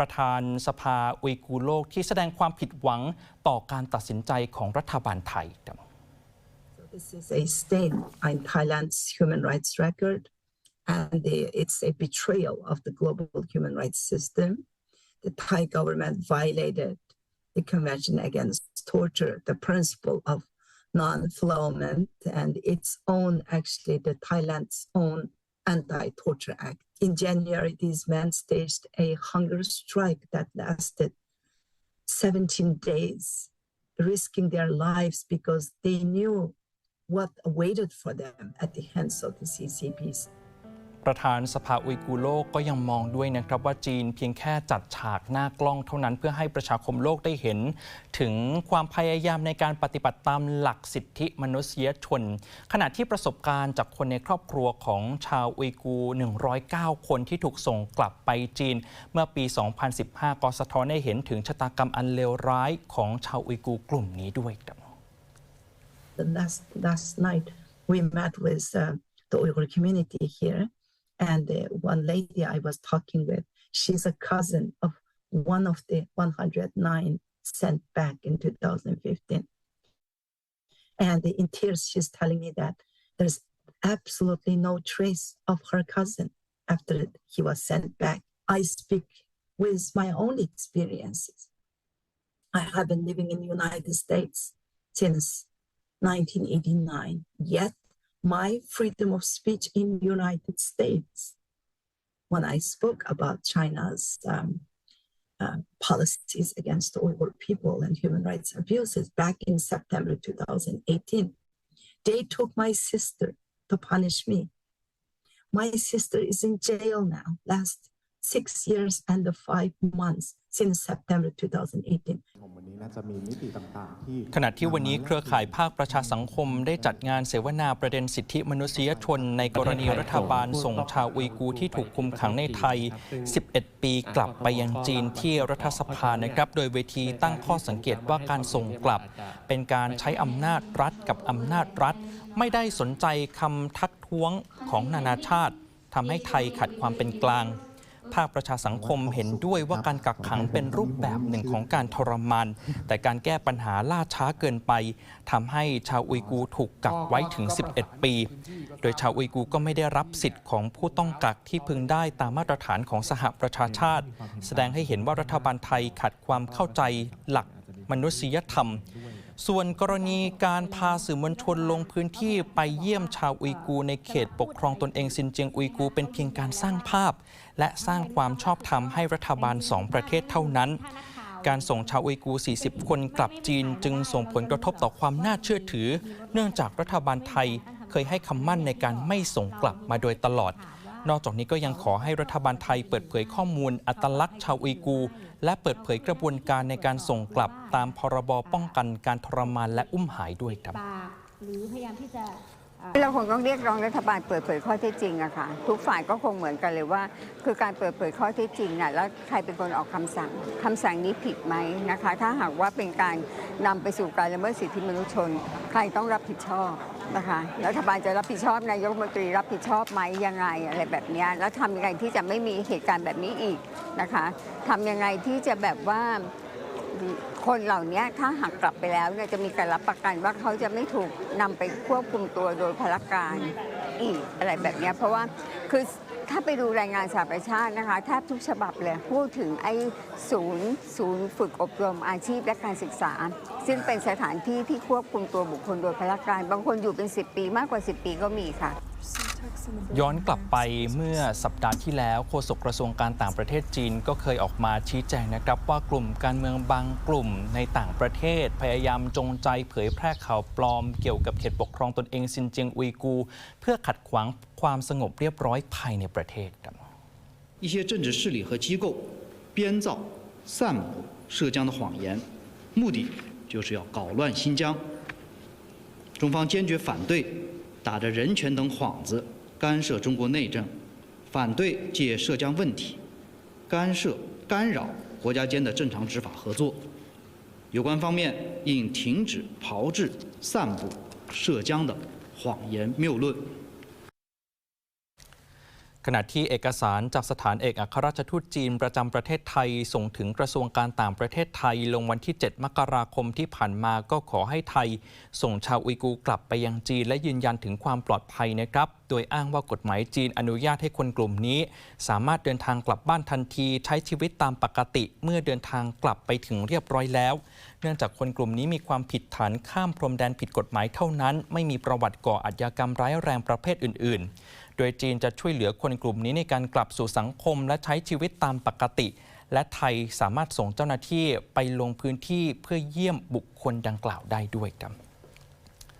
ประธานสภาอุยกูโลกที่แสดงความผิดหวังต่อการตัดสินใจของรัฐบาลไทย this is a stain on Thailand's human rights record, and it's a betrayal of the global human rights system. The Thai government violated the Convention Against Torture, the principle of non-flowment, and its own, actually, the Thailand's own anti-torture act. In January, these men staged a hunger strike that lasted 17 days, risking their lives because they knew what awaited for them at the hands of the CCPs. ประธานสภาอุยกูโลกก็ยังมองด้วยนะครับว่าจีนเพียงแค่จัดฉากหน้ากล้องเท่านั้นเพื่อให้ประชาคมโลกได้เห็น ถึงความพยายามในการปฏิบัติตามหลักสิทธิมนุษยชน ขณะที่ประสบการณ์จากคนในครอบครัวของชาวอุยกูร์109 คนที่ถูกส่งกลับไปจีน เมื่อปี 2015 ก็สะท้อนให้เห็นถึงชะตากรรมอันเลวร้ายของชาวอุยกูกลุ่มนี้ด้วยครับ The last last night, we met with uh, the Uyghur community here, and uh, one lady I was talking with, she's a cousin of one of the 109 sent back in 2015. And in tears, she's telling me that there's absolutely no trace of her cousin after he was sent back. I speak with my own experiences. I have been living in the United States since 1989. Yet my freedom of speech in the United States, when I spoke about China's um, uh, policies against the Uyghur people and human rights abuses back in September 2018, they took my sister to punish me. My sister is in jail now, last six years and five months since September 2018. วันนี้น่าจะมีมิติต่างๆที่ขณะที่วันนี้เครือข่ายภาคประชาสังคมได้จัดงานเสวนาประเด็นสิทธิมนุษยชน ในกรณีรัฐบาลส่งชาวอุยกูร์ที่ถูกคุมขังในไทย 11 ปีกลับไปยังจีนที่รัฐสภานะครับ โดยเวทีตั้งข้อสังเกตว่าการส่งกลับ เป็นการใช้อำนาจรัฐกับอำนาจรัฐ ไม่ได้สนใจคำทักท้วงของนานาชาติทำให้ไทยขัดความเป็นกลาง ภาคประชาสังคมเห็นด้วยว่าการกักขังเป็นรูปแบบหนึ่งของการทรมาน แต่การแก้ปัญหาล่าช้าเกินไปทำให้ชาวอุยกูถูกกักไว้ถึง 11 ปี โดยชาวอุยกูก็ไม่ได้รับสิทธิ์ของผู้ต้องกักที่พึงได้ตามมาตรฐานของสหประชาชาติ แสดงให้เห็นว่ารัฐบาลไทยขัดความเข้าใจหลักมนุษยธรรม ส่วนกรณีการพาสื่อมวลชนลงพื้นที่ไปเยี่ยมชาวอุยกูในเขตปกครองตนเองซินเจียงอุยกู เป็นเพียงการสร้างภาพ และสร้างความชอบธรรมให้รัฐบาลสองประเทศเท่านั้น การส่งชาวอุยกู 40 คนกลับจีนจึงส่งผลกระทบต่อความน่าเชื่อถือ เนื่องจากรัฐบาลไทยเคยให้คำมั่นในการไม่ส่งกลับมาโดยตลอด นอกจากนี้ก็ยังขอให้รัฐบาลไทยเปิดเผยข้อมูลอัตลักษณ์ชาวอุยกูร์และเปิดเผยกระบวนการในการส่งกลับตามพรบป้องกันการทรมานและอุ้มหายด้วยครับปากหรือพยายามที่จะอ่าเราคงต้องเรียกร้องรัฐบาลเปิดเผยข้อเท็จจริงอะค่ะทุกฝ่ายก็คงเหมือนกันเลยว่า คือการเปิดเผยข้อเท็จจริงน่ะแล้วใครเป็นคนออกคำสั่งคำสั่งนี้ผิดไหมนะคะ ถ้าหากว่าเป็นการนำไปสู่การละเมิดสิทธิมนุษยชน ใครต้องรับผิดชอบ นะคะรัฐบาลจะรับผิดชอบนายกรัฐมนตรีรับผิดชอบไหมยังไงอะไรแบบนี้แล้วทำยังไงที่จะไม่มีเหตุการณ์แบบนี้อีกนะคะทำยังไงที่จะแบบว่าคนเหล่านี้ถ้าหักกลับไปแล้วเนี่ยจะมีการรับประกันว่าเขาจะไม่ถูกนำไปควบคุมตัวโดยพลการอีกอะไรแบบนี้เพราะว่าคือ ถ้าไปดูรายงานสหประชาตินะคะแทบทุกฉบับเลย พูดถึงไอ้ศูนย์ ศูนย์ฝึกอบรมอาชีพและการศึกษา ซึ่งเป็นสถานที่ที่ควบคุมตัวบุคคลโดยพลการ บางคนอยู่เป็น 10 ปีมากกว่า 10 ปีก็มีค่ะ ย้อนกลับไปเมื่อสัปดาห์ที่แล้วโฆษกกระทรวงการต่างประเทศจีนก็เคยออกมาชี้แจงนะครับว่ากลุ่มการเมืองบางกลุ่มในต่างประเทศ พยายามจงใจเผยแพร่ข่าวปลอมเกี่ยวกับเขตปกครองตนเองซินเจียงอุยกูร์เพื่อขัดขวางความสงบเรียบร้อยภายในประเทศครับ 一些政治势力和机构编造、散布涉疆的谎言，目的就是要搞乱新疆。中方坚决反对打着人权等幌子 干涉中国内政，反对借涉疆问题干涉、干扰国家间的正常执法合作。有关方面应停止炮制、散布涉疆的谎言谬论。 ขณะที่เอกสารจากสถานเอกอัครราชทูตจีนประจำประเทศไทย ส่งถึงกระทรวงการต่างประเทศไทย ลงวันที่ 7 มกราคมที่ผ่านมาก็ขอให้ไทย ส่งชาวอุยกูกลับไปยังจีน และยืนยันถึงความปลอดภัยนะครับ โดยอ้างว่ากฎหมายจีนอนุญาตให้คนกลุ่มนี้ สามารถเดินทางกลับบ้านทันที ใช้ชีวิตตามปกติเมื่อเดินทางกลับไปถึงเรียบร้อยแล้ว เนื่องจากคนกลุ่มนี้มีความผิดฐานข้ามพรมแดนผิดกฎหมายเท่านั้น ไม่มีประวัติก่ออาชญากรรมร้ายแรงประเภทอื่น ๆ ดยจีนจะช่วยเหลือคนกลุ่มนี้ในการกลับสู่สังคมและใช้ชีวิตตามปกติ และไทยสามารถส่งเจ้าหน้าที่ไปลงพื้นที่เพื่อเยี่ยมบุคคลดังกล่าวได้ด้วยครับ